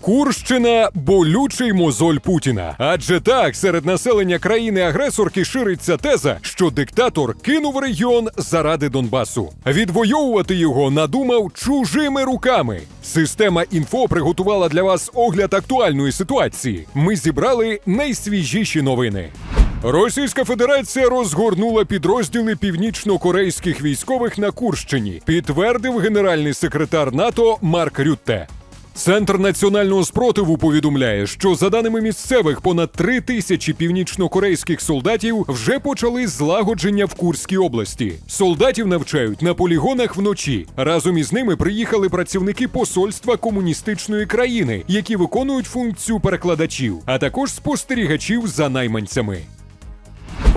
Курщина болючий мозоль Путіна. Адже так серед населення країни-агресорки шириться теза, що диктатор кинув регіон заради Донбасу. Відвоювати його надумав чужими руками. Система інфо приготувала для вас огляд актуальної ситуації. Ми зібрали найсвіжіші новини. Російська Федерація розгорнула підрозділи північно-корейських військових на Курщині, підтвердив генеральний секретар НАТО Марк Рютте. Центр національного спротиву повідомляє, що за даними місцевих, понад три тисячі північно-корейських солдатів вже почали злагодження в Курській області. Солдатів навчають на полігонах вночі. Разом із ними приїхали працівники посольства комуністичної країни, які виконують функцію перекладачів, а також спостерігачів за найманцями.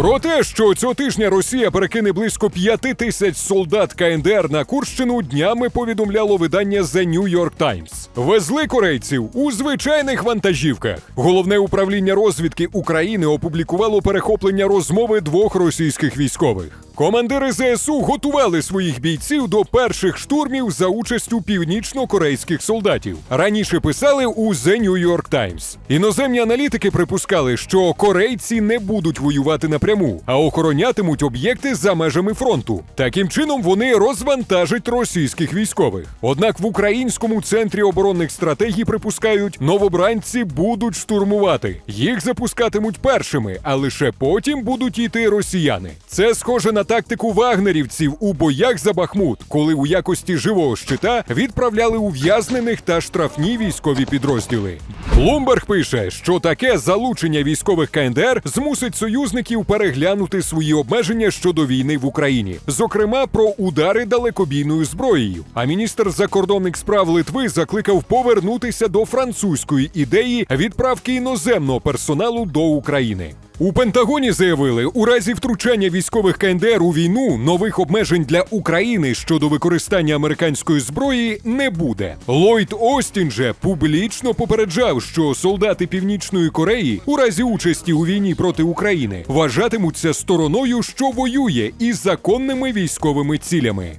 Про те, що цього тижня Росія перекине близько п'яти тисяч солдат КНДР на Курщину, днями повідомляло видання The New York Times. Везли корейців у звичайних вантажівках. Головне управління розвідки України опублікувало перехоплення розмови двох російських військових. Командири ЗСУ готували своїх бійців до перших штурмів за участю північно-корейських солдатів. Раніше писали у The New York Times. Іноземні аналітики припускали, що корейці не будуть воювати напряму, а охоронятимуть об'єкти за межами фронту. Таким чином вони розвантажать російських військових. Однак в українському центрі оборонних стратегій припускають, новобранці будуть штурмувати. Їх запускатимуть першими, а лише потім будуть йти росіяни. Це схоже на тактику вагнерівців у боях за Бахмут, коли у якості живого щита відправляли ув'язнених та штрафні військові підрозділи. Блумберг пише, що таке залучення військових КНДР змусить союзників переглянути свої обмеження щодо війни в Україні, зокрема про удари далекобійною зброєю. А міністр закордонних справ Литви закликав повернутися до французької ідеї відправки іноземного персоналу до України. У Пентагоні заявили, у разі втручання військових КНДР у війну нових обмежень для України щодо використання американської зброї не буде. Ллойд Остін же публічно попереджав, що солдати Північної Кореї у разі участі у війні проти України вважатимуться стороною, що воює із законними військовими цілями.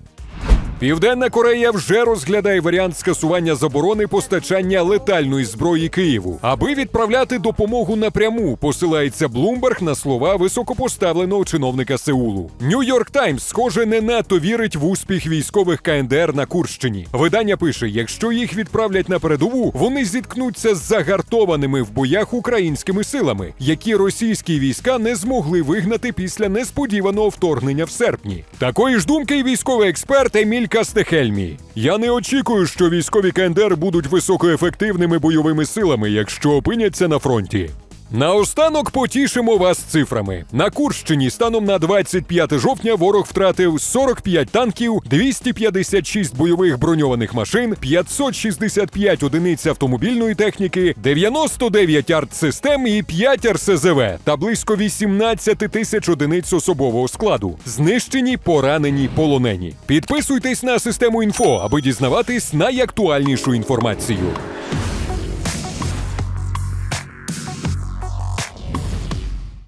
Південна Корея вже розглядає варіант скасування заборони постачання летальної зброї Києву, аби відправляти допомогу напряму. Посилається Блумберг на слова високопоставленого чиновника Сеулу. Нью-Йорк Таймс, схоже, не надто вірить в успіх військових КНДР на Курщині. Видання пише: якщо їх відправлять на передову, вони зіткнуться з загартованими в боях українськими силами, які російські війська не змогли вигнати після несподіваного вторгнення в серпні. Такої ж думки й військовий експерт Еміль Кастехельмі. Я не очікую, що військові КНДР будуть високоефективними бойовими силами, якщо опиняться на фронті. Наостанок потішимо вас цифрами. На Курщині станом на 25 жовтня ворог втратив 45 танків, 256 бойових броньованих машин, 565 одиниць автомобільної техніки, 99 артсистем і 5 РСЗВ та близько 18 тисяч одиниць особового складу. Знищені, поранені, полонені. Підписуйтесь на систему інфо, аби дізнаватись найактуальнішу інформацію.